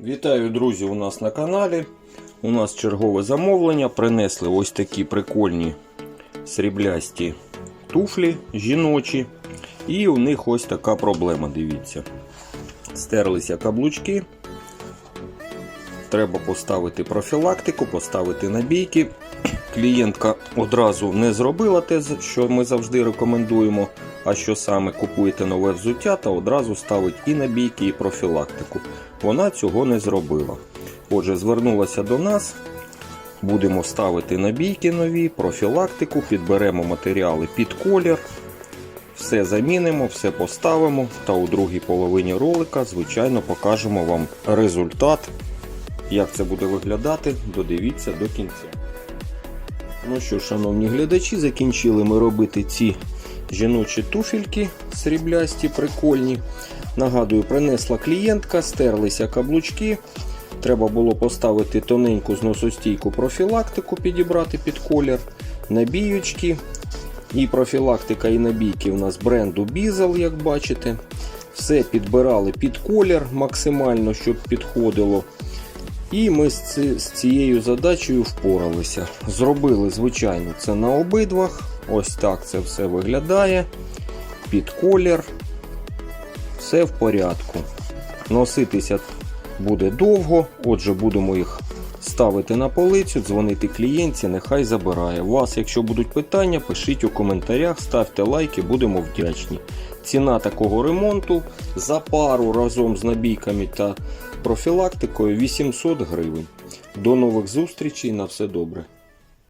Вітаю, друзі, у нас на каналі. У нас чергове замовлення. Принесли ось такі прикольні сріблясті туфлі жіночі. І у них ось така проблема, дивіться. Стерлися каблучки. Треба поставити профілактику, поставити набійки. Клієнтка одразу не зробила те, що ми завжди рекомендуємо. А що саме купуєте нове взуття та одразу ставить і набійки, і профілактику. Вона цього не зробила. Отже, звернулася до нас. Будемо ставити набійки нові, профілактику, підберемо матеріали під колір. Все замінимо, все поставимо. Та у другій половині ролика, звичайно, покажемо вам результат. Як це буде виглядати, додивіться до кінця. Ну що, шановні глядачі, закінчили ми робити ці жіночі туфельки сріблясті, прикольні. Нагадую, принесла клієнтка, стерлися каблучки. Треба було поставити тоненьку зносостійку профілактику, підібрати під колір, набіючки. І профілактика, і набійки у нас бренду Bizel, як бачите. Все підбирали під колір максимально, щоб підходило. І ми з, ці, з цією задачею впоралися. Зробили, звичайно, це на обидвах. Ось так це все виглядає. Під колір. Все в порядку. Носитися буде довго, отже, будемо їх ставити на полицю, дзвонити клієнтці, нехай забирає. У вас, якщо будуть питання, пишіть у коментарях, ставте лайки, будемо вдячні. Ціна такого ремонту за пару разом з набійками та профілактикою 800 гривень. До нових зустрічей, на все добре.